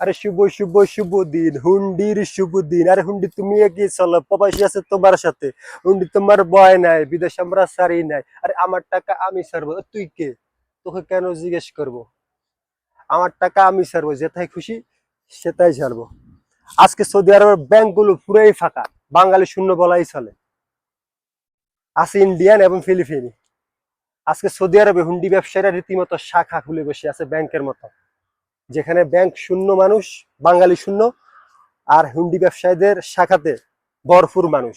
আরে শুভ শুভ শুভ দিন। হুন্ডির শুভ দিন। আরে হুন্ডি, তুমি এগিয়ে চলো। প্রবাসী আছে তোমার সাথে। হুন্ডি, তোমার বয় নাই। বিদেশ আমরা সারি নাই। আরে আমার টাকা আমি সারবো তুই কে? তোকে কেন জিজ্ঞেস করব? আমার টাকা আমি সারবো যেটাই খুশি সেটাই ছাড়বো। আজকে সৌদি আরবের ব্যাংকগুলো পুরাই ফাঁকা। বাঙালি শূন্য বলাই চলে। আছে ইন্ডিয়ান এবং ফিলিপিনি। আজকে সৌদি আরবে হুন্ডি ব্যবসায়ীরা রীতিমতো শাখা খুলে বসে আছে ব্যাংকের মতো। যেখানে ব্যাংক শূন্য মানুষ, বাঙালি শূন্য, আর হুন্ডি ব্যবসায়ীদের শাখাতে ভরপুর মানুষ।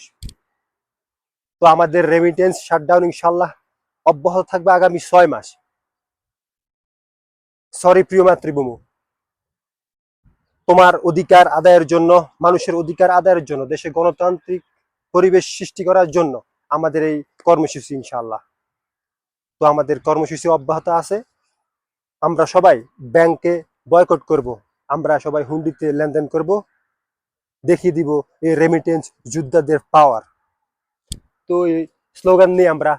তো আমাদের রেমিটেন্স শাটডাউন ইনশাল্লাহ অব্যাহত থাকবে আগামী ছয় মাস। সরি প্রিয় মাতৃভূমি। তোমার অধিকার আদায়ের জন্য, মানুষের অধিকার আদায়ের জন্য, দেশে গণতান্ত্রিক পরিবেশ সৃষ্টি করার জন্য আমাদের এই কর্মসূচি ইনশাল্লাহ তো আমাদের কর্মসূচি অব্যাহত আছে। আমরা সবাই ব্যাংকে বয়কট করব। আমরা সবাই হুন্ডিতে লেনদেন করব। দেখিয়ে দিব এই রেমিটেন্স যোদ্ধাদের পাওয়ার তো এই স্লোগান নিয়ে আমরা,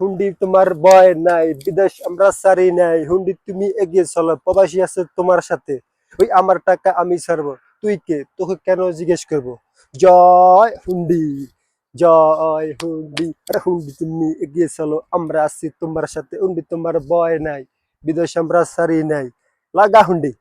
হুন্ডি তোমার ভয় নাই, বিদেশ আমরা সারি নাই, হুন্ডি তুমি এগিয়ে চলো, প্রবাসী আছে তোমার সাথে, ওই আমার টাকা আমি ছাড়বো, তুই কে? তোকে কেন জিজ্ঞেস করব? জয় হুন্ডি জয় হুন্ডি, আরে হুন্ডি তুমি এগিয়ে চলো, আমরা আছি তোমার সাথে, হুন্ডি তোমার বয় নাই, বিদেশ আমরা সারি নাই, লাগা হুন্ডি।